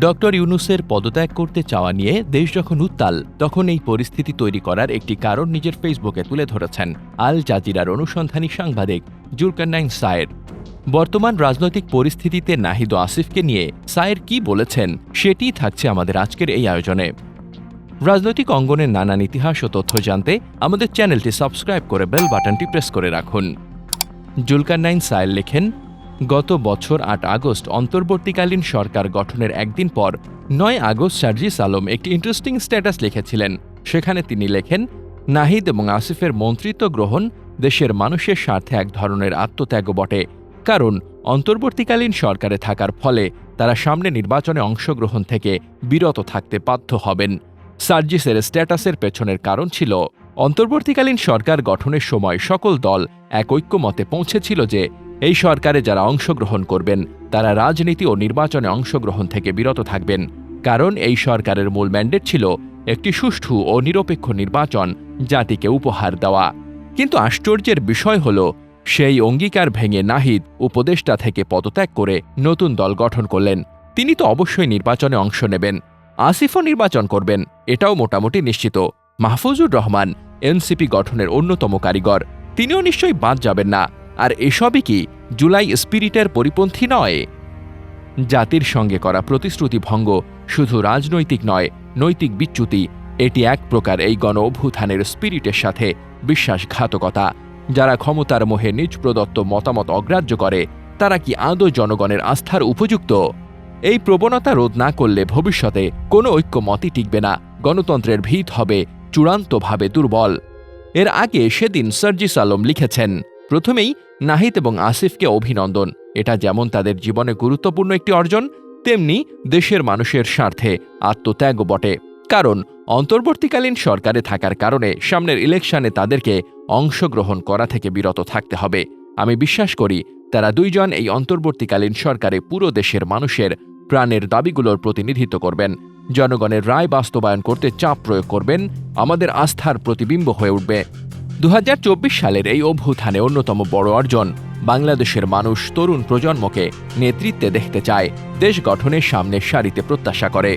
Doctor ইউনুসের পদত্যাগ করতে চাওয়া নিয়ে দেশ যখন উত্তাল, তখন এই পরিস্থিতি তৈরি করার একটি কারণ নিজের ফেসবুকে তুলে ধরেছেন আল জাজিরার অনুসন্ধানী সাংবাদিক জুলকান্নাইন সায়ের। বর্তমান রাজনৈতিক পরিস্থিতিতে নাহিদ আসিফকে নিয়ে সায়ের কি বলেছেন, সেটিই থাকছে আমাদের আজকের এই আয়োজনে। রাজনৈতিক অঙ্গনের নানান ইতিহাস ও তথ্য জানতে আমাদের চ্যানেলটি সাবস্ক্রাইব করে বেল বাটনটি প্রেস করে রাখুন। জুলকান্নাইন সায়ের লেখেন গত বছর আট আগস্ট অন্তর্বর্তীকালীন সরকার গঠনের একদিন পর নয় আগস্ট সার্জিস আলম একটি ইন্টারেস্টিং স্ট্যাটাস লিখেছিলেন। সেখানে তিনি লেখেন, নাহিদ এবং আসিফের মন্ত্রিত্ব গ্রহণ দেশের মানুষের স্বার্থে এক ধরনের আত্মত্যাগ বটে। কারণ অন্তর্বর্তীকালীন সরকারে থাকার ফলে তারা সামনে নির্বাচনে অংশগ্রহণ থেকে বিরত থাকতে বাধ্য হবেন। সার্জিসের স্ট্যাটাসের পেছনের কারণ ছিল, অন্তর্বর্তীকালীন সরকার গঠনের সময় সকল দল এক ঐক্যমতে পৌঁছেছিল যে এই সরকারে যারা অংশগ্রহণ করবেন, তারা রাজনীতি ও নির্বাচনে অংশগ্রহণ থেকে বিরত থাকবেন। কারণ এই সরকারের মূল ম্যান্ডেট ছিল একটি সুষ্ঠু ও নিরপেক্ষ নির্বাচন, জাতিকে উপহার দেওয়া। কিন্তু আশ্চর্যের বিষয় হল, সেই অঙ্গীকার ভেঙে নাহিদ উপদেষ্টা থেকে পদত্যাগ করে নতুন দল গঠন করলেন। তিনি তো অবশ্যই নির্বাচনে অংশ নেবেন। আসিফও নির্বাচন করবেন, এটাও মোটামুটি নিশ্চিত। মাহফুজুর রহমান, এনসিপি গঠনের অন্যতম কারিগর। তিনিও নিশ্চয়ই বাদ যাবেন না। আর এসবই কি? জুলাই স্পিরিটের পরিপন্থী নয়। জাতির সঙ্গে করা প্রতিশ্রুতি ভঙ্গ শুধু রাজনৈতিক নয়, নৈতিক বিচ্যুতি, এটি এক প্রকার এই গণ অভ্যুত্থানের স্পিরিটের সাথে বিশ্বাসঘাতকতা। যারা ক্ষমতার মোহে নিজ প্রদত্ত মতামত অগ্রাহ্য করে, তারা কি আদৌ জনগণের আস্থার উপযুক্ত? এই প্রবণতা রোধ না করলে ভবিষ্যতে কোনো ঐক্যমতই টিকবে না, গণতন্ত্রের ভিত হবে চূড়ান্তভাবে দুর্বল। এর আগে সেদিন সার্জিস আলম লিখেছেন প্রথমেই নাহিদ এবং আসিফকে অভিনন্দন। এটা যেমন তাদের জীবনে গুরুত্বপূর্ণ একটি অর্জন, তেমনি দেশের মানুষের স্বার্থে আত্মত্যাগও বটে। কারণ অন্তর্বর্তীকালীন সরকারে থাকার কারণে সামনের ইলেকশনে তাদেরকে অংশগ্রহণ করা থেকে বিরত থাকতে হবে। আমি বিশ্বাস করি, তারা দুইজন এই অন্তর্বর্তীকালীন সরকারে পুরো দেশের মানুষের প্রাণের দাবিগুলোর প্রতিনিধিত্ব করবেন। জনগণের রায় বাস্তবায়ন করতে চাপ প্রয়োগ করবেন, আমাদের আস্থার প্রতিবিম্ব হয়ে উঠবে। দু হাজার চব্বিশ সালের এই অভ্যুত্থানে অন্যতম বড় অর্জন, বাংলাদেশের মানুষ তরুণ প্রজন্মকে নেতৃত্বে দেখতে চায়, দেশ গঠনের সামনে সারিতে প্রত্যাশা করে।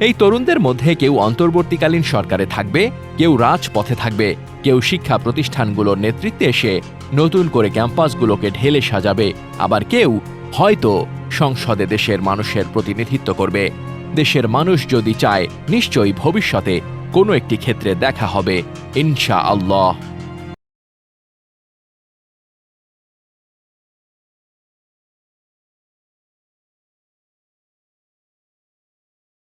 এই তরুণদের মধ্যে কেউ অন্তর্বর্তীকালীন সরকারে থাকবে, কেউ রাজপথে থাকবে, কেউ শিক্ষা প্রতিষ্ঠানগুলোর নেতৃত্বে এসে নতুন করে ক্যাম্পাসগুলোকে ঢেলে সাজাবে, আবার কেউ হয়তো সংসদে দেশের মানুষের প্রতিনিধিত্ব করবে। দেশের মানুষ যদি চায়, নিশ্চয়ই ভবিষ্যতে কোনো একটি ক্ষেত্রে দেখা হবে ইনশা আল্লাহ